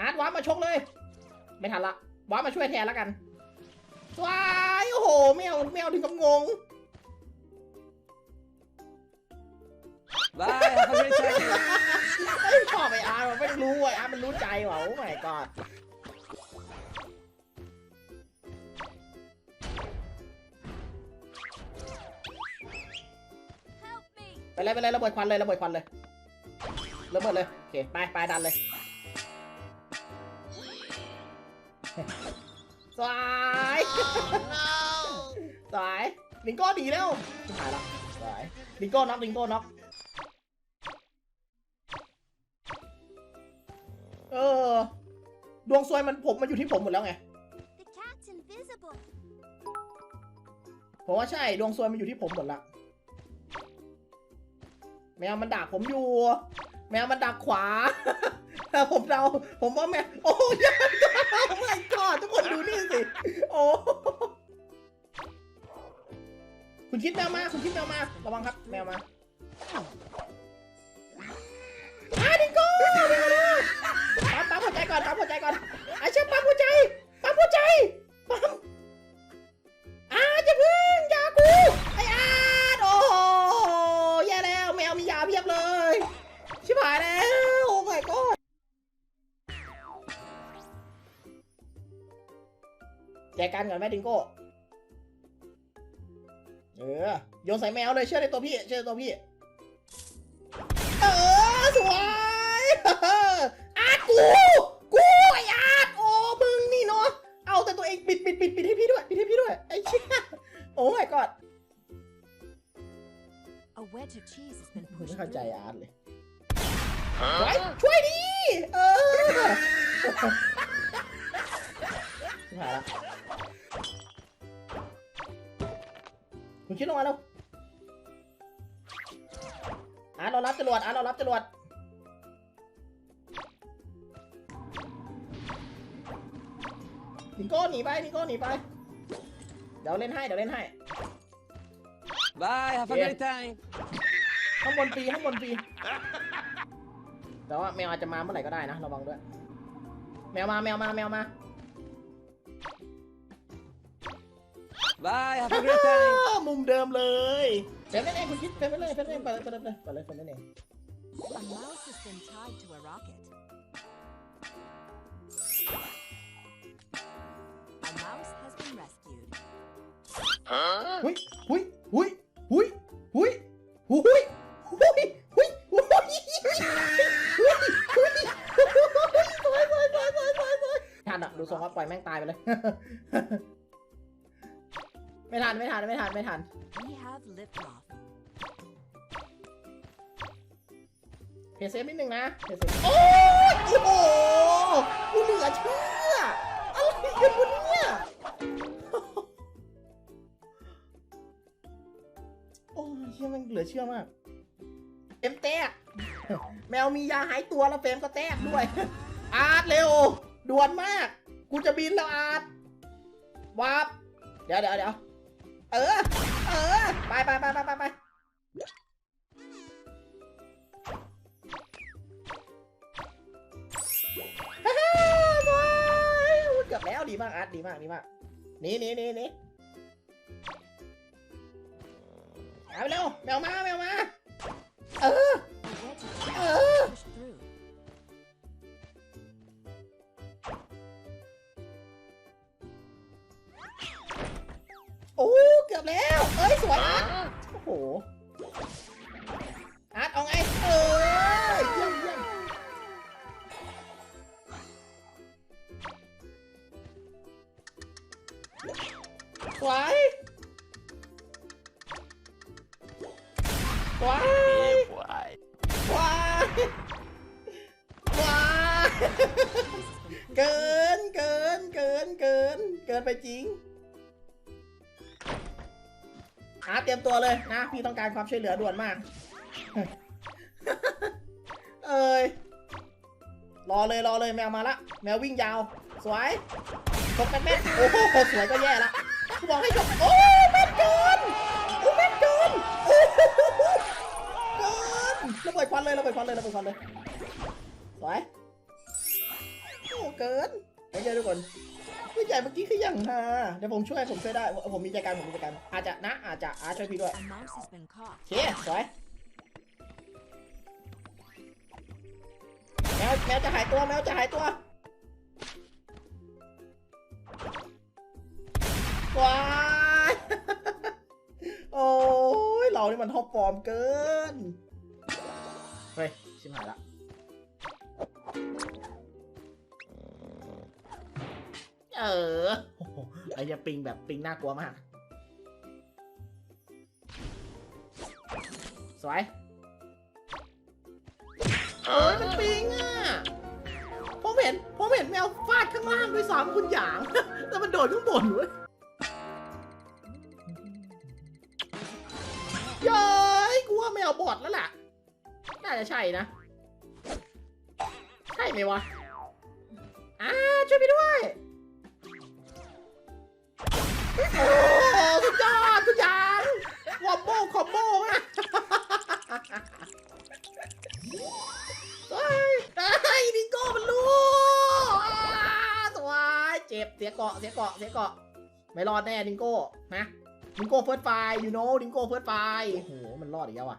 อาร์ตว้าร์ปมาชกเลย ไม่ทันละว้าร์ปมาช่วยแทนแล้วกันว้ายโอ้โหไม่เอาไม่เอาถึงกับงง Bye, have a great time. เอ้ยชอบไออาร์ตมันไม่รู้ไออาร์ตมันรู้ใจว่ะโอ้ my god Help me! ไปเลยไปเลยระเบิดควันเลยระเบิดควันเลย ระเบิดเลย โอเค ไปไปดันเลยสายสายลิงโก้ดีแล้วชิบหายละสายลิงโก้น็อกลิงโก้น็อกเออ ดวงซวยมันผมมันอยู่ที่ผมหมดแล้วไง The cat's invisible. ผมว่าใช่ ดวงซวยมันอยู่ที่ผมหมดละแมวมันดักผมอยู่ แมวมันดักขวา แต่ผมเดาผมว่าแมวโอ้ยยากโอ้ my god ทุกคนดูนี่สิ โอ้คุณคิดแมวมาคุณคิดแมวมา ระวังครับ แมวมาอาดิโก้ปั๊มปั๊มหัวใจก่อนปั๊มหัวใจก่อน แจกกันก่อนแม่ดิงโก้ เออ โยนใส่แมวเลย เชื่อในตัวพี่ เชื่อในตัวพี่ เออ สวยอาร์ตกู กูไออาร์ตโอ้ มึงนี่เนาะ เอาแต่ตัวเองปิดปิดปิดปิดให้พี่ด้วย ปิดให้พี่ด้วย ไอ้เชี่ยโอ้ my god A wedge of cheese has been ไม่ pushed เข้าใจ through. อาร์ตเลยไว้ช่วยดิ เออ ชิบหายละคุณคิดลงมาแล้วอาร์ตเรารับจรวดอาร์ตเรารับจรวดนิโก้หนีไปนิโก้หนีไป เดี๋ยวเล่นให้ เดี๋ยวเล่นให้ Bye, have a Yeah. great time. ข้างบนฟรีข้างบนฟรีแต่ว่าแมวอาจจะมาเมื่อไหร่ก็ได้นะ ระวังด้วย แมวมา แมวมา แมวมา Bye, have a great time. มุมเดิมเลยเฟนเล่นเองคุณคิดเฟนเล่นเองเฟนเล่นเองไปเลยไปเลยไปเลยไปเลยเฟนเล่นเอง A mouse has been tied to a rocket. A mouse has been rescued. หุยหุยหุยหุยหุยหุยหุยหุยหุยหุยหุยหุยสวยสวยสวยสวยสวยสวยทันอะดูทรงว่าปล่อยแม่งตายไปเลย ไม่ทันไม่ทันไม่ทันไม่ทัน We have liftoff. เพย์เซฟนิดนึงนะเพย์เซฟโอ้ยโอ้โหกูเหลือเชื่ออะไรกันวะเนี่ยโอ้ยเชื่อมันเหลือเชื่อมากเฟรมแตกแมวมียาหายตัวแล้วเฟรมก็แตกด้วย อาร์ตเร็วด่วนมาก กูจะบินแล้วอาร์ตวาบเดี๋ยวเดี๋ยวเดี๋ยว เออ เออ ไปไปไปไปไปไปฮ่าฮ่าบอยเกือบแล้วดีมากอาร์ตดีมากดีมากนี่นี่นี่นี่เอาไปเร็วแมวมาแมวมา เออ A wedge of เอ้ยสวยอาร์ตโอ้โหอาร์ตเอาไงเออเยี่ยมเยี่ยมสวยสวย Why? ว้ายว้าย This has been pushed เกิ through. นเกินเกินเกินเกินไปจริง อาเตรียมตัวเลยนะพี่ต้องการความช่วยเหลือด่วนมาก เอ้ยรอเลยรอเลยแมวมาละ แมววิ่งยาว สวยชกแม่นแม่โอ้โหสวยก็แย่ละกูบอกให้ชกโอ้แม่นเกินโอ้แม่นเกินโอ้เกินระเบิดควันเลยระเบิดควันเลยระเบิดคอนเลยสวยโอ้เกินไม่ใช่ทุกคน ผู้ใหญ่เมื่อกี้คืออย่างฮาเดี๋ยวผมช่วยผมช่วยได้ ผมมีใจการผมมีใจการอาจจะนะอาจจะอาช่วยพี่ด้วยโอเคสวยแมวแมวจะหายตัวแมวจะหายตัวว้ายโอ้ยเรานี่มันท็อปฟอร์มเกิน เฮ้ยชิมหายละ เออไอ้เหี้ยปิงแบบปิงน่ากลัวมาก สวยเอ้ยมันปิงอะ ผมเห็น ผมเห็นแมวฟาดข้างล่างด้วยซ้ำคุณหยาง แต่มันโดดข้างบนเว้ยเย้ยกูว่าแมวบอดแล้วล่ะ น่าจะใช่นะ ใช่ไหมวะอ่าช่วยไปด้วย โอ้สุดยอดคุณหยางวอมโบคอมโบมากเฮ้ยไอ้ดิงโก้มันรู้อ่าสวยเจ็บเสียเกาะเสียเกาะเสียเกาะไม่รอดแน่ดิงโก้นะดิงโก้เฟิร์สไฟยูโน่ดิงโก้เฟิร์สไฟโอ้โหมันรอดอีกแล้วอะ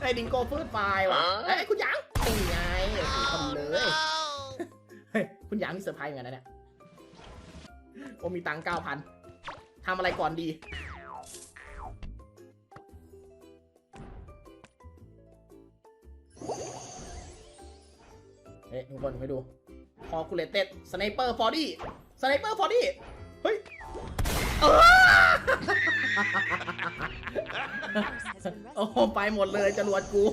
ไอ้ดิงโก้ฟืดไฟว่ะเฮ้ยคุณหยางนี่ไงทำเลยเฮ้ยคุณหยางมีเซอร์ไพรส์เหมือนกันนะเนี่ยโอ้มีตังค์เก้าพันทำอะไรก่อนดี เฮ้ยทุกคนไปดูพอคูเลเต็ดสไนเปอร์ฟอดี้สไนเปอร์ฟอดี้เฮ้ยเออ โอ้ไปหมดเลยจรวดกู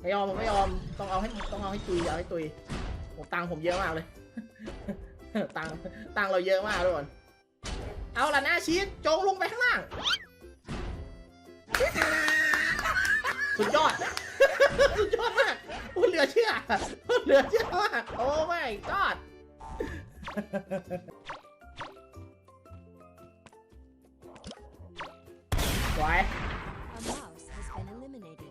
ไม่ยอมผมไม่ยอมต้องเอาให้ต้องเอาให้ตุยเอาให้ตุยโอ้ตังค์ผมเยอะมากเลย ตังค์ตังค์เราเยอะมากทุกคนเอาละหน้าชีสจงลงไปข้างล่าง สุดยอด สุดยอดมากโอ้เหลือเชื่อเหลือเชื่อมากโอ้ไม่กอด สวย A mouse has been eliminated.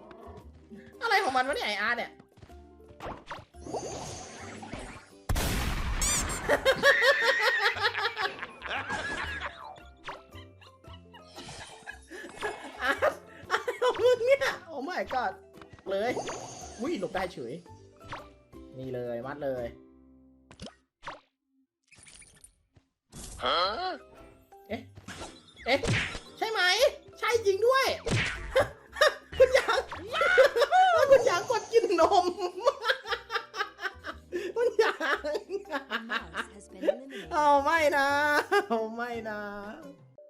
อะไรของมันวะเนี่ยไออาร์ตเนี่ย อาร์ตอะไรของมึงเนี่ย โอ้ my god เลย อุ้ยหลบได้เฉย นี่เลยมัดเลยเอ๊ะ เอ๊ะ ใช่ไหม ใช่จริงด้วย คุณหยางคุณหยางกดกินนม คุณหยาง A mouse has been eliminated. เอาไม่นะเอาไม่นะ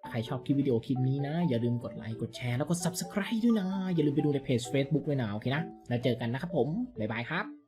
ใครชอบคลิปวิดีโอคลิปนี้นะ อย่าลืมกดไลค์ กดแชร์แล้วก็ Subscribe ด้วยนะ อย่าลืมไปดูในเพจ Facebook ด้วยนะ โอเคนะ แล้วเจอกันนะครับผม บ๊ายบายครับ